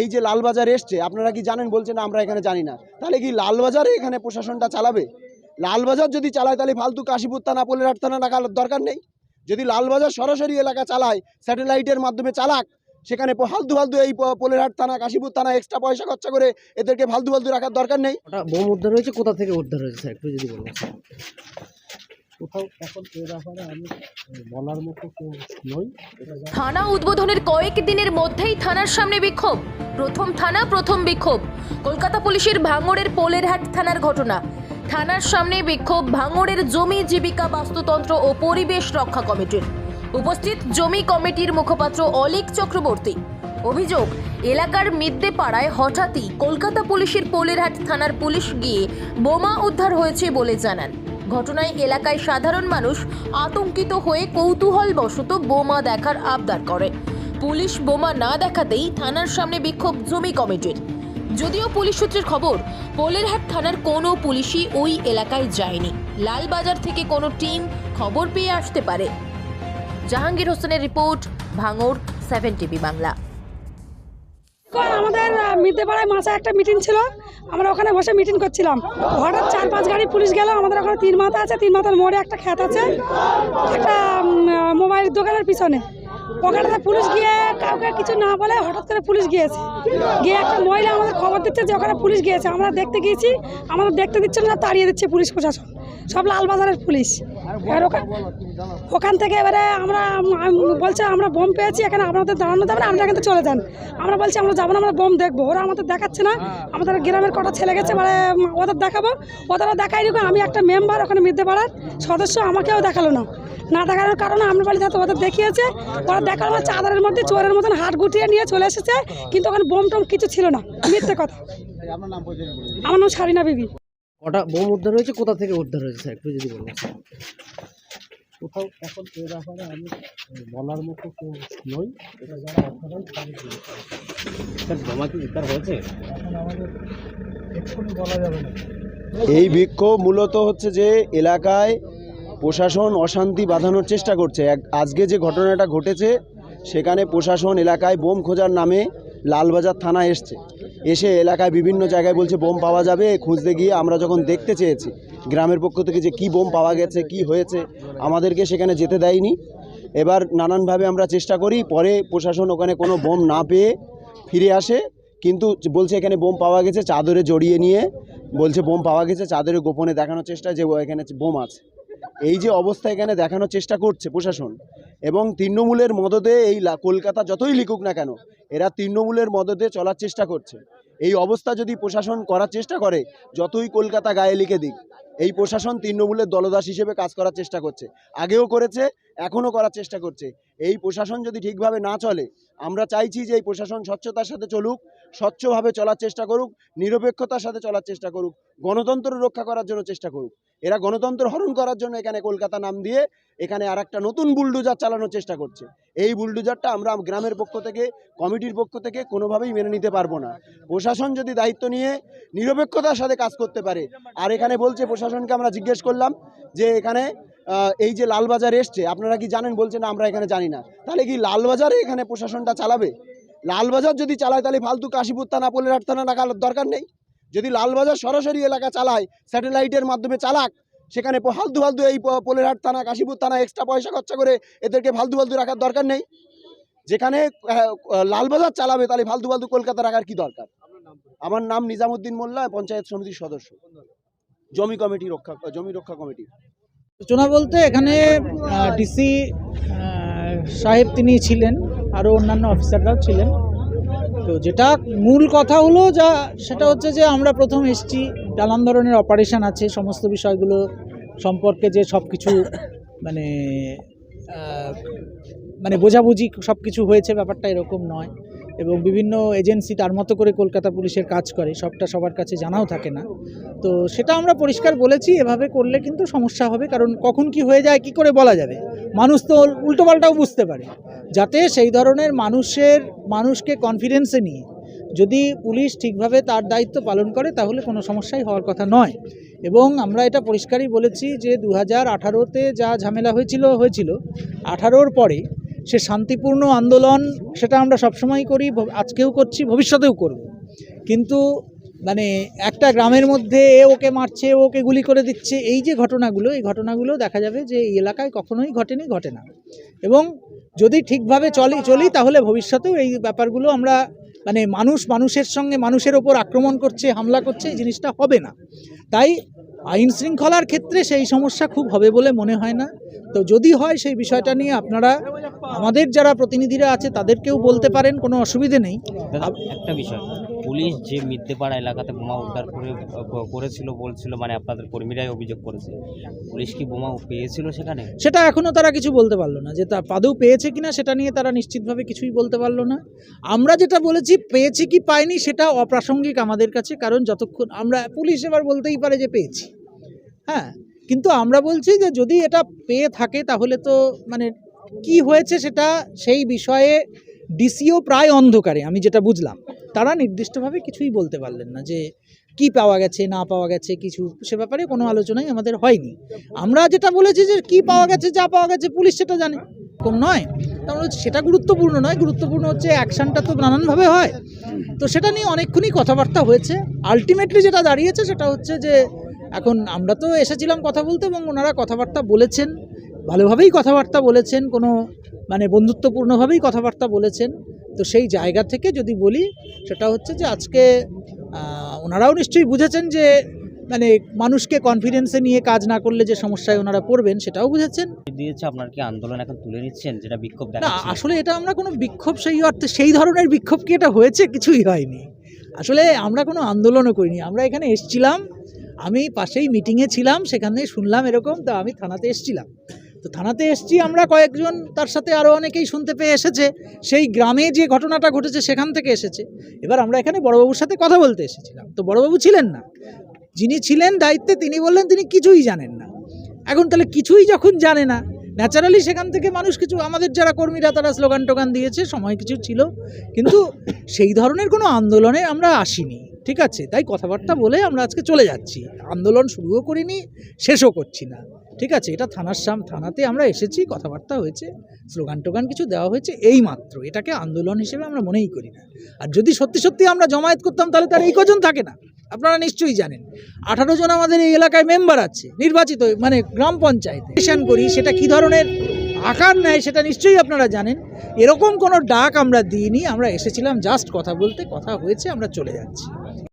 এই যে লালবাজার এসছে, আপনারা কি জানেন? বলছেন, আমরা এখানে জানি না। তাহলে কি লালবাজারে এখানে প্রশাসনটা চালাবে? লালবাজার যদি চালায়, তাহলে ফালতু কাশীপুর থানা পোলেরহাট থানা রাখার দরকার নেই? যদি লালবাজার সরাসরি এলাকা চালায়, স্যাটেলাইটের মাধ্যমে চালাক, সেখানে ফালতু ফালতু এই পোলেরহাট থানা কাশীপুর থানা এক্সট্রা পয়সা খরচা করে এদেরকে ফালতু ফালতু রাখার দরকার নেই? বোম উদ্ধার হয়েছে? কোথা থেকে উদ্ধার হয়েছে একটু যদি বলেন। থানা উদ্বোধনের কয়েক দিনের মধ্যেই থানার সামনে বিক্ষোভ। প্রথম থানা, প্রথম বিক্ষোভ। কলকাতা পুলিশের ভাঙড়ের পোলেরহাট থানার ঘটনা। থানার সামনে বিক্ষোভ, ভাঙড়ের জমি জীবিকা বাস্তুতন্ত্র ও পরিবেশ রক্ষা কমিটির। উপস্থিত জমি কমিটির মুখপাত্র অলিক চক্রবর্তী। অভিযোগ, এলাকার মিদ্দে পাড়ায় হঠাৎই কলকাতা পুলিশের পোলেরহাট থানার পুলিশ গিয়ে বোমা উদ্ধার হয়েছে বলে জানান। ঘটনায় এলাকায় সাধারণ মানুষ আতঙ্কিত হয়ে কৌতূহলবশত বোমা দেখার আবদার করে। পুলিশ বোমা না দেখাতেই থানার সামনে বিক্ষোভ জমি কমিটির। যদিও পুলিশ সূত্রের খবর, পোলেরহাট থানার কোনো পুলিশই ওই এলাকায় যায়নি। লালবাজার থেকে কোনো টিম খবর পেয়ে আসতে পারে। জাহাঙ্গীর হোসেনের রিপোর্ট, ভাঙড়, সেভেন টিভি বাংলা। মিদ্যেপাড়ায় মাসে একটা মিটিং ছিল, আমরা ওখানে বসে মিটিং করছিলাম। হঠাৎ চার পাঁচ গাড়ি পুলিশ গেল, আমাদের ওখানে তিন মাথা আছে, তিন মাথার মোড়ে একটা খ্যাত আছে, একটা মোবাইল দোকানের পিছনে। ওখানে পুলিশ গিয়ে কাউকে কিছু না বলে হঠাৎ করে পুলিশ গিয়েছে। গিয়ে একটা মহিলা আমাদের খবর দিচ্ছে যে ওখানে পুলিশ গিয়েছে। আমরা দেখতে গিয়েছি, আমাদের দেখতে দিচ্ছে না, তাড়িয়ে দিচ্ছে পুলিশ প্রশাসন। সব লালবাজারের পুলিশ। ওখানে ওখান থেকে এবারে আমরা বলছে আমরা বোম পেয়েছি এখানে আপনাদের দাঁড়ানো যাবে না আমরা কিন্তু চলে যান। আমরা বলছি আমরা যাব না আমরা বোম দেখব। ওরা আমাদের দেখাচ্ছে না। আমাদের গ্রামের কটা ছেলে গেছে মানে ওদের দেখাবো। ওদেরও দেখাই নিব আমি একটা মেম্বার ওখানে মিদ্যে পাড়ার সদস্য আমাকেও দেখাল না। না দেখানোর কারণে আমরা বলি হয়তো ওদের দেখিয়েছে। ওরা দেখাল না চাদরের মধ্যে চোরের মতন হাট গুটিয়ে নিয়ে চলে এসেছে কিন্তু ওখানে বোম টোম কিছু ছিল না মিথ্যে কথা। আমার নাম সারিনা বিবি। ওটা বোম উদ্ধার হয়েছে? কোথা থেকে উদ্ধার হয়েছে স্যার? একটু যদি বলেন। কোথাও এখন এ ব্যাপারে আমি বলার মতো কেউ নই। এটা যারা স্যার বোমা কি উদ্ধার হয়েছে? এখন আমাদের এক্ষুনি বলা যাবে না। এই বিক্ষোভ মূলত হচ্ছে যে এলাকায় প্রশাসন অশান্তি বাঁধানোর চেষ্টা করছে। এক আজকে যে ঘটনাটা ঘটেছে সেখানে প্রশাসন এলাকায় বোম খোঁজার নামে লালবাজার থানা এসছে। এসে এলাকায় বিভিন্ন জায়গায় বলছে বোম পাওয়া যাবে, খুঁজতে গিয়ে আমরা যখন দেখতে চেয়েছি, গ্রামের পক্ষ থেকে যে কি বোম পাওয়া গেছে, কি হয়েছে, আমাদেরকে সেখানে যেতে দেয়নি। এবার নানানভাবে আমরা চেষ্টা করি, পরে প্রশাসন ওখানে কোনো বোম না পেয়ে ফিরে আসে, কিন্তু বলছে এখানে বোম পাওয়া গেছে চাদরে জড়িয়ে নিয়ে, বলছে বোম পাওয়া গেছে চাদরে গোপনে দেখানোর চেষ্টা যে এখানে বোম আছে। এই যে অবস্থা এখানে দেখানোর চেষ্টা করছে প্রশাসন এবং তৃণমূলের মদতে এই কলকাতা যতই লিখুক না কেন, এরা তৃণমূলের মদতে চলার চেষ্টা করছে। এই অবস্থা যদি প্রশাসন করার চেষ্টা করে, যতই কলকাতা গায়ে লিখে দিক, এই প্রশাসন তৃণমূলের দলদাস হিসেবে কাজ করার চেষ্টা করছে। আগেও করেছে, এখনও করার চেষ্টা করছে। এই প্রশাসন যদি ঠিকভাবে না চলে, আমরা চাইছি যে এই প্রশাসন স্বচ্ছতার সাথে চলুক, স্বচ্ছভাবে চলার চেষ্টা করুক, নিরপেক্ষতার সাথে চলার চেষ্টা করুক, গণতন্ত্র রক্ষা করার জন্য চেষ্টা করুক। এরা গণতন্ত্র হরণ করার জন্য এখানে কলকাতা নাম দিয়ে এখানে আর একটা নতুন বুলডুজার চালানোর চেষ্টা করছে। এই বুলডুজারটা আমরা গ্রামের পক্ষ থেকে, কমিটির পক্ষ থেকে কোনোভাবেই মেনে নিতে পারব না। প্রশাসন যদি দায়িত্ব নিয়ে নিরপেক্ষতার সাথে কাজ করতে পারে, আর এখানে বলছে প্রশাসনকে আমরা জিজ্ঞেস করলাম যে এখানে এই যে লালবাজার এসছে, আপনারা কি জানেন? বলছে, না, আমরা এখানে জানি না। তাহলে কি লালবাজারে এখানে প্রশাসনটা চালাবে? লালবাজার যদি চালায়, তাহলে ফালতু কাশীপুর থানা পোলেরহাট থানা রাখার দরকার নেই? যদি লালবাজার সরাসরি এলাকা চালায়, স্যাটেলাইটের মাধ্যমে চালাক, সেখানে ফালতু ফালতু এই পোলেরহাট থানা, কাশীপুর থানা এক্সট্রা পয়সা খরচা করে এদেরকে ফালতু ফালতু রাখার দরকার নেই। যেখানে লালবাজার চালাবে, তাহলে ফালতু ফালতু কলকাতা রাখার কি দরকার? আমার নাম নিজামুদ্দিন মোল্লা, পঞ্চায়েত সমিতির সদস্য। জমি কমিটি রক্ষা, জমি রক্ষা কমিটি। সূচনা বলতে এখানে ডিসি সাহেব তিনি ছিলেন, আরও অন্যান্য অফিসাররাও ছিলেন। তো যেটা মূল কথা হলো যা, সেটা হচ্ছে যে আমরা প্রথম এসছি, নানান ধরনের অপারেশন আছে, সমস্ত বিষয়গুলো সম্পর্কে যে সব কিছু মানে মানে বোঝাবুঝি সব কিছু হয়েছে, ব্যাপারটা এরকম নয়। এবং বিভিন্ন এজেন্সি তার মতো করে কলকাতা পুলিশের কাজ করে, সবটা সবার কাছে জানাও থাকে না। তো সেটা আমরা পরিষ্কার বলেছি, এভাবে করলে কিন্তু সমস্যা হবে, কারণ কখন কি হয়ে যায়, কি করে বলা যাবে? মানুষ তো উল্টোপাল্টাও বুঝতে পারে। যাতে সেই ধরনের মানুষের, মানুষকে কনফিডেন্সে নিয়ে যদি পুলিশ ঠিকভাবে তার দায়িত্ব পালন করে, তাহলে কোনো সমস্যাই হওয়ার কথা নয়। এবং আমরা এটা পরিষ্কারই বলেছি যে দু হাজার আঠারোতে যা ঝামেলা হয়েছিল হয়েছিল। আঠারোর পরে সে শান্তিপূর্ণ আন্দোলন, সেটা আমরা সবসময় করি আজকেও করছি, ভবিষ্যতেও করব। কিন্তু মানে একটা গ্রামের মধ্যে এ ওকে মারছে, ওকে গুলি করে দিচ্ছে, এই যে ঘটনাগুলো, এই ঘটনাগুলো দেখা যাবে যে এই এলাকায় কখনোই ঘটেনি, ঘটে না। এবং যদি ঠিকভাবে চলি চলি, তাহলে ভবিষ্যতেও এই ব্যাপারগুলো আমরা মানে মানুষ মানুষের সঙ্গে মানুষের ওপর আক্রমণ করছে, হামলা করছে, এই জিনিসটা হবে না। তাই আইন শৃঙ্খলার ক্ষেত্রে সেই সমস্যা খুব হবে বলে মনে হয় না। তো যদি হয় সেই বিষয়টা নিয়ে আপনারা, আমাদের যারা প্রতিনিধিরা আছে, তাদেরকেও বলতে পারেন, কোনো অসুবিধে নেই। একটা বিষয়। পুলিশ যে মিদ্যেপাড়া এলাকাতে বোমা উদ্ধার করে করেছিল, বলছিল মানে আপনাদের কর্মীরাই অভিযোগ করেছে। পুলিশ কি বোমা পেয়েছিল সেখানে? সেটা এখনও তারা কিছু বলতে পারল না। যে তা পাদেও পেয়েছে কিনা সেটা নিয়ে তারা নিশ্চিতভাবে কিছুই বলতে পারল না। আমরা যেটা বলেছি, পেয়েছি কি পাইনি সেটা অপ্রাসঙ্গিক আমাদের কাছে, কারণ যতক্ষণ আমরা, পুলিশ এবার বলতেই পারে যে পেয়েছি। হ্যাঁ কিন্তু আমরা বলছি যে যদি এটা পেয়ে থাকে তাহলে তো মানে কি হয়েছে সেটা সেই বিষয়ে ডিসিও প্রায় অন্ধকারে, আমি যেটা বুঝলাম। তারা নির্দিষ্টভাবে কিছুই বলতে পারলেন না যে কি পাওয়া গেছে, না পাওয়া গেছে, কিছু সে ব্যাপারে কোনো আলোচনাই আমাদের হয়নি। আমরা যেটা বলেছি যে কি পাওয়া গেছে, যা পাওয়া গেছে, পুলিশ সেটা জানে। কম নয়। তার মানে সেটা গুরুত্বপূর্ণ নয়। গুরুত্বপূর্ণ হচ্ছে অ্যাকশনটা তো নানানভাবে হয়। তো সেটা নিয়ে অনেকক্ষণই কথাবার্তা হয়েছে। আলটিমেটলি যেটা দাঁড়িয়েছে সেটা হচ্ছে যে এখন আমরা তো এসেছিলাম কথা বলতে এবং ওনারা কথাবার্তা বলেছেন, ভালোভাবেই কথাবার্তা বলেছেন, কোনো মানে বন্ধুত্বপূর্ণভাবেই কথাবার্তা বলেছেন। তো সেই জায়গা থেকে যদি বলি সেটা হচ্ছে যে আজকে ওনারাও নিশ্চয়ই বুঝেছেন যে মানে মানুষকে কনফিডেন্সে নিয়ে কাজ না করলে যে সমস্যায় ওনারা পড়বেন সেটাও বুঝেছেন। দিয়েছে আপনার কি আন্দোলন এখন তুলে নিচ্ছেন যেটা বিক্ষোভ না আসলে এটা আমরা কোনো বিক্ষোভ সেই অর্থে সেই ধরনের বিক্ষোভ কি এটা হয়েছে কিছুই হয়নি। আসলে আমরা কোনো আন্দোলনও করিনি আমরা এখানে এসছিলাম আমি পাশেই মিটিংয়ে ছিলাম সেখানে শুনলাম এরকম তো আমি থানাতে এসছিলাম। তো থানাতে এসছি, আমরা কয়েকজন, তার সাথে আরও অনেকেই শুনতে পেয়ে এসেছে। সেই গ্রামে যে ঘটনাটা ঘটেছে, সেখান থেকে এসেছে। এবার আমরা এখানে বড়বাবুর সাথে কথা বলতে এসেছিলাম। তো বড়বাবু ছিলেন না। যিনি ছিলেন দায়িত্বে, তিনি বললেন, তিনি কিছুই জানেন না। এখন তাহলে কিছুই যখন জানে না ন্যাচারালি সেখান থেকে মানুষ কিছু, আমাদের যারা কর্মীরা, তারা স্লোগান টোগান দিয়েছে, সময় কিছু ছিল। কিন্তু সেই ধরনের কোনো আন্দোলনে আমরা আসিনি। ঠিক আছে? তাই কথাবার্তা বলে আমরা আজকে চলে যাচ্ছি। আন্দোলন শুরুও করিনি, শেষও করছি না। ঠিক আছে? এটা থানার সাম, থানাতে আমরা এসেছি, কথাবার্তা হয়েছে, স্লোগান টোগান কিছু দেওয়া হয়েছে এই মাত্র এটাকে আন্দোলন হিসেবে আমরা মনেই করি না। আর যদি সত্যি সত্যি আমরা জমায়েত করতাম, তাহলে তার এই কজন থাকে না। আপনারা নিশ্চয়ই জানেন। আঠারো জন আমাদের এই এলাকায় মেম্বার আছে, নির্বাচিত মানে গ্রাম পঞ্চায়েত। করি, সেটা কি ধরনের আকার নেয় সেটা নিশ্চয়ই আপনারা জানেন। এরকম কোনো ডাক আমরা দিইনি, আমরা এসেছিলাম জাস্ট কথা বলতে, কথা হয়েছে, আমরা চলে যাচ্ছি।